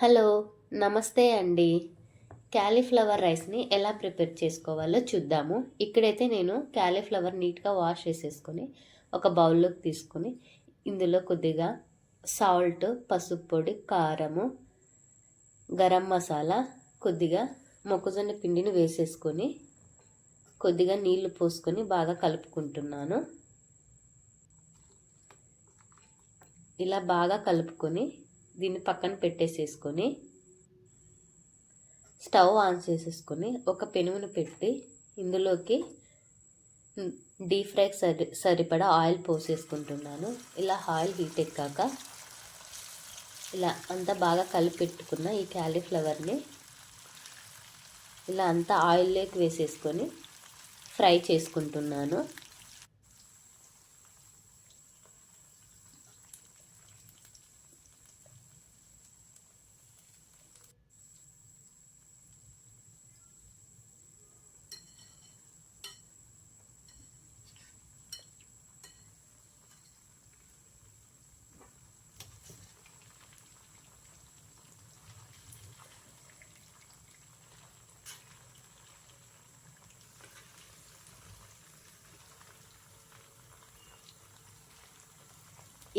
Hello నమస్తే అండి. Cauliflower రైస్ని ఎలా ప్రిపేర్ చేసుకోవాలో చూద్దాము. ఇక్కడైతే నేను క్యాలీఫ్లవర్ నీట్గా వాష్ చేసేసుకొని ఒక బౌల్లోకి తీసుకొని ఇందులో కొద్దిగా సాల్ట్ పసుపు పొడి కారము గరం మసాలా కొద్దిగా మొక్కజొన్న పిండిని వేసేసుకొని కొద్దిగా నీళ్ళు పోసుకొని బాగా కలుపుకుంటున్నాను. ఇలా బాగా కలుపుకొని దీన్ని పక్కన పెట్టేసేసుకొని స్టవ్ ఆన్ చేసేసుకొని ఒక పెనుమును పెట్టి ఇందులోకి డీప్ ఫ్రైకి సరి సరిపడా ఆయిల్ పోసేసుకుంటున్నాను. ఇలా ఆయిల్ హీట్ ఎక్కాక ఇలా అంతా బాగా కలిపి పెట్టుకున్న ఈ క్యాలీఫ్లవర్ని ఇలా అంతా ఆయిల్లోకి వేసేసుకొని ఫ్రై చేసుకుంటున్నాను.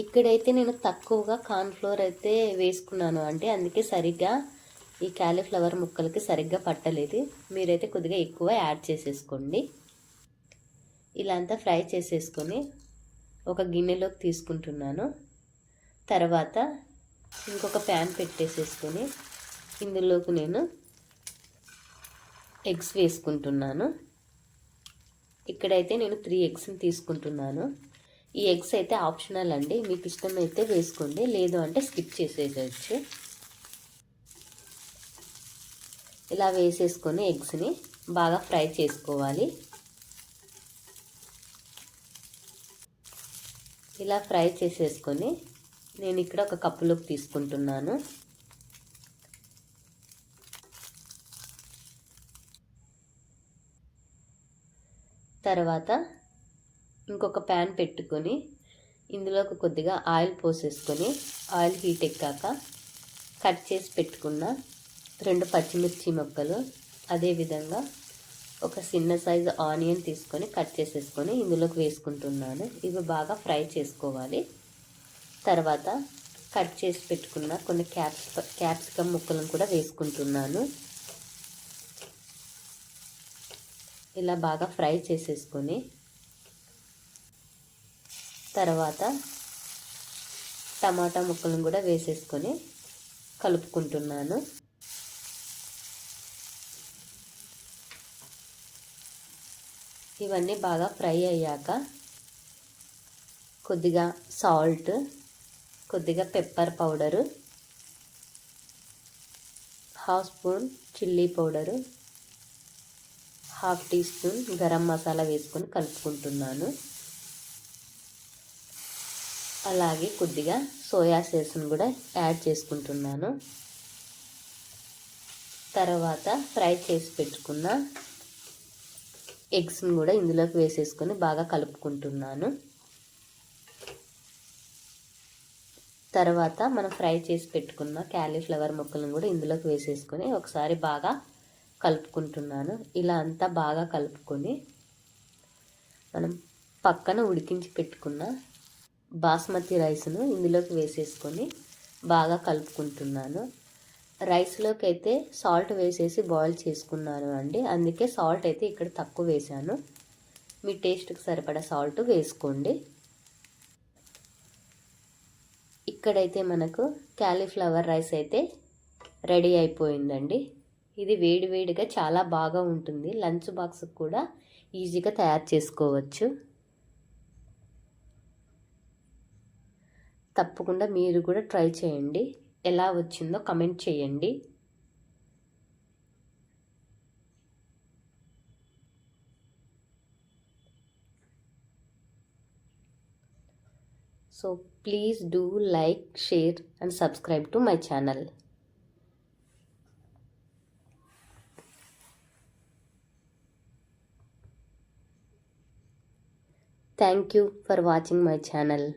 ఇక్కడైతే నేను తక్కువగా కార్న్ఫ్లోర్ అయితే వేసుకున్నాను. అంటే అందుకే సరిగ్గా ఈ క్యాలీఫ్లవర్ ముక్కలకి సరిగ్గా పట్టలేదు. మీరైతే కొద్దిగా ఎక్కువ యాడ్ చేసేసుకోండి. ఇలా అంతా ఫ్రై చేసేసుకొని ఒక గిన్నెలోకి తీసుకుంటున్నాను. తర్వాత ఇంకొక ప్యాన్ పెట్టేసేసుకొని ఇందులోకి నేను ఎగ్స్ వేసుకుంటున్నాను. ఇక్కడైతే నేను త్రీ ఎగ్స్ని తీసుకుంటున్నాను. ఈ ఎగ్స్ అయితే ఆప్షనల్ అండి. మీకు ఇష్టమైతే వేసుకోండి. లేదు అంటే స్కిప్ చేసేయచ్చు. ఇలా వేసేసుకొని ఎగ్స్ని బాగా ఫ్రై చేసుకోవాలి. ఇలా ఫ్రై చేసేసుకొని నేను ఇక్కడ ఒక కప్పులోకి తీసుకుంటున్నాను. తర్వాత ఇంకొక ప్యాన్ పెట్టుకొని ఇందులోకి కొద్దిగా ఆయిల్ పోసేసుకొని ఆయిల్ హీట్ ఎక్కాక కట్ చేసి పెట్టుకున్న రెండు పచ్చిమిర్చి ముక్కలు అదేవిధంగా ఒక చిన్న సైజు ఆనియన్ తీసుకొని కట్ చేసేసుకొని ఇందులోకి వేసుకుంటున్నాను. ఇవి బాగా ఫ్రై చేసుకోవాలి. తర్వాత కట్ చేసి పెట్టుకున్న కొన్ని క్యాప్స్ క్యాప్సికమ్ ముక్కలను కూడా వేసుకుంటున్నాను. ఇలా బాగా ఫ్రై చేసేసుకొని తర్వాత టమాటా ముక్కలను కూడా వేసేసుకొని కలుపుకుంటున్నాను. ఇవన్నీ బాగా ఫ్రై అయ్యాక కొద్దిగా సాల్ట్ కొద్దిగా pepper powder half spoon chilli powder half tea spoon garam masala వేసుకొని కలుపుకుంటున్నాను. అలాగే కొద్దిగా సోయా సేస్ను కూడా యాడ్ చేసుకుంటున్నాను. తర్వాత ఫ్రై చేసి పెట్టుకున్న ఎగ్స్ని కూడా ఇందులోకి వేసేసుకొని బాగా కలుపుకుంటున్నాను. తర్వాత మనం ఫ్రై చేసి పెట్టుకున్న క్యాలీఫ్లవర్ ముక్కలను కూడా ఇందులోకి వేసేసుకొని ఒకసారి బాగా కలుపుకుంటున్నాను. ఇలా అంతా బాగా కలుపుకొని మనం పక్కన ఉడికించి పెట్టుకున్న బాస్మతి రైస్ను ఇందులోకి వేసేసుకొని బాగా కలుపుకుంటున్నాను. రైస్లోకి అయితే సాల్ట్ వేసేసి బాయిల్ చేసుకున్నాను అండి. అందుకే సాల్ట్ అయితే ఇక్కడ తక్కువ వేసాను మీ టేస్ట్కి సరిపడా సాల్ట్ వేసుకోండి. ఇక్కడైతే మనకు క్యాలీఫ్లవర్ రైస్ అయితే రెడీ అయిపోయిందండి. ఇది వేడివేడిగా చాలా బాగా ఉంటుంది. లంచ్ బాక్స్కి కూడా ఈజీగా తయారు చేసుకోవచ్చు. తప్పకుండా మీరు కూడా ట్రై చేయండి. ఎలా వచ్చిందో కమెంట్ చేయండి. So please do like share and subscribe to my channel thank you for watching my channel